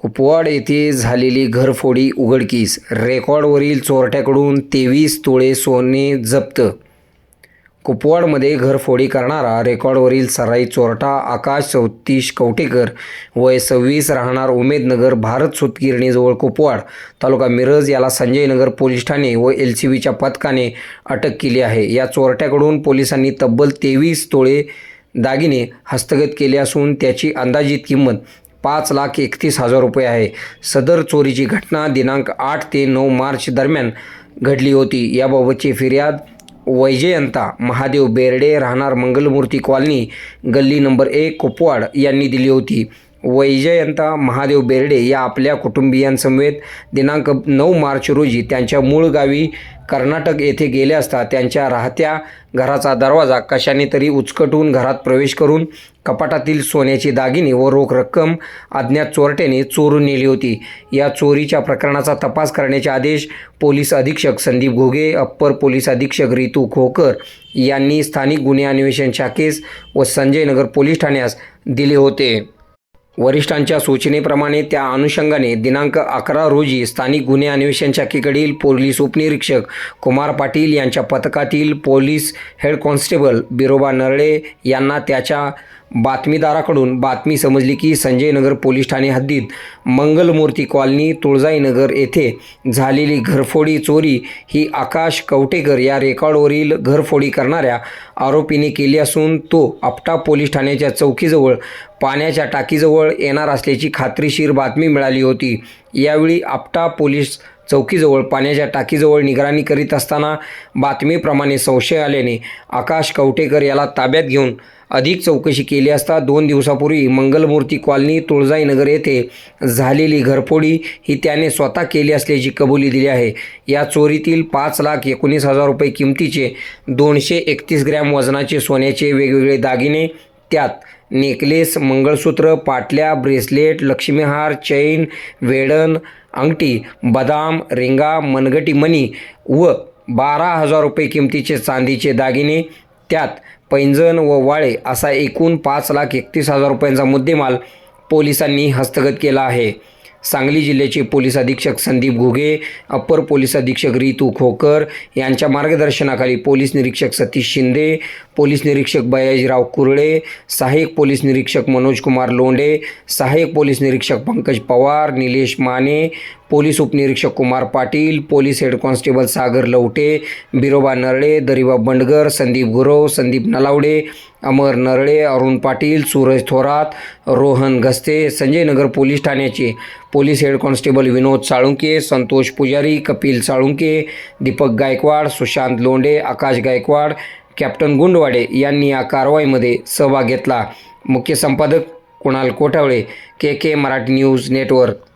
कुपवाड येथे झालेली घरफोडी उघडकीस रेकॉर्डवरील चोरट्याकडून तेवीस तोळे सोने जप्त. कुपवाडमध्ये घरफोडी करणारा रेकॉर्डवरील सराई चोरटा आकाश चौतीस कवटेकर वय सव्वीस राहणार उमेदनगर भारत सुतगिरणीजवळ कुपवाड तालुका मिरज याला संजयनगर पोलीस ठाणे व एल सी बीच्या पथकाने अटक केली आहे. या चोरट्याकडून पोलिसांनी तब्बल तेवीस तोळे दागिने हस्तगत केले असून त्याची अंदाजित किंमत पाच लाख एकतीस हजार रुपये आहे. सदर चोरीची घटना दिनांक आठ ते नऊ मार्च दरम्यान घडली होती. याबाबतची फिर्याद वैजयंता महादेव बेर्डे राहणार मंगलमूर्ती कॉलनी गल्ली नंबर एक कुपवाड यांनी दिली होती. वैजयंता महादेव बेर्डे या आपल्या कुटुंबियांसमवेत दिनांक नऊ मार्च रोजी त्यांच्या मूळ गावी कर्नाटक येथे गेले असता त्यांच्या राहत्या घराचा दरवाजा कशाने तरी उचकटून घरात प्रवेश करून कपाटातील सोन्याची दागिने व रोख रक्कम अज्ञात चोरट्याने चोरून नेली होती. या चोरीच्या प्रकरणाचा तपास करण्याचे आदेश पोलीस अधीक्षक संदीप घोगे अप्पर पोलीस अधीक्षक रितू खोकर यांनी स्थानिक गुन्हे अन्वेषण शाखेस व संजयनगर पोलीस ठाण्यास दिले होते. वरिष्ठांच्या सूचनेप्रमाणे त्या अनुषंगाने दिनांक अकरा रोजी स्थानिक गुन्हे अन्वेषण शाखेकडील पोलीस उपनिरीक्षक कुमार पाटील यांच्या पथकातील police head constable Biroba Narale यांना त्याच्या बातमीदाराकडून बातमी समजली की संजय नगर पोलीस ठाणे हद्दीत मंगलमूर्ती कॉलनी तुळजाईनगर येथे झालेली घरफोडी चोरी ही आकाश कवटेकर या रेकॉर्डवरील घरफोडी करणाऱ्या आरोपीने केली असून तो आपटा पोलीस ठाण्याच्या चौकीजवळ पाण्याच्या टाकीजवळ येणार असल्याची खात्रीशीर बातमी मिळाली होती. यावेळी आपटा पोलीस चौकीजवळ पाण्याच्या टाकीजवळ निगराणी करीत असताना बातमीप्रमाणे संशय आल्याने आकाश कवटेकर याला ताब्यात घेऊन अधिक चौकशी केली असता दोन दिवसापूर्वी मंगलमूर्ती कॉलनी तुळजाईनगर येथे झालेली घरफोडी ही त्याने स्वतः केली असल्याची कबुली दिली आहे. या चोरीतील पाच लाख एकोणीस हजार रुपये किमतीचे दोनशे एकतीस ग्रॅम वजनाचे सोन्याचे वेगवेगळे दागिने त्यात नेकलेस मंगळसूत्र पाटल्या ब्रेसलेट लक्ष्मीहार चैन वेडण अंगठी बदाम रिंगा मनगटी मणी व बारा हजार रुपये किमतीचे चांदीचे दागिने त्यात पैंजण व वाळे असा एकूण पाच लाख एकतीस हजार रुपयांचा मुद्देमाल पोलिसांनी हस्तगत केला आहे. सांगली जिल्ह्याचे पोलीस अधीक्षक संदीप घुगे अप्पर पोलीस अधीक्षक रितू खोकर यांच्या मार्गदर्शनाखाली पोलीस निरीक्षक सतीश शिंदे पोलीस निरीक्षक बयाजीराव कुरळे सहाय्यक पोलीस निरीक्षक मनोज कुमार लोंडे सहाय्यक पोलीस निरीक्षक पंकज पवार निलेश माने पोलीस उपनिरीक्षक Kumar Patil police head constable Sagar Lavte Biroba Narale Dariba Bandgar Sandeep Gurav Sandeep Nalawade Amar Narale Arun Patil Suraj Thorat Rohan Gaste Sanjaynagar police ठाण्याचे. Police head constable Vinod Salunke Santosh Pujari Kapil Salunke Deepak Gaikwad Sushant Londe Akash Gaikwad captain Gundwade यांनी या कारवाईमध्ये सहभाग घेतला. मुख्य संपादक Kunal Kothawale K K Marathi news network.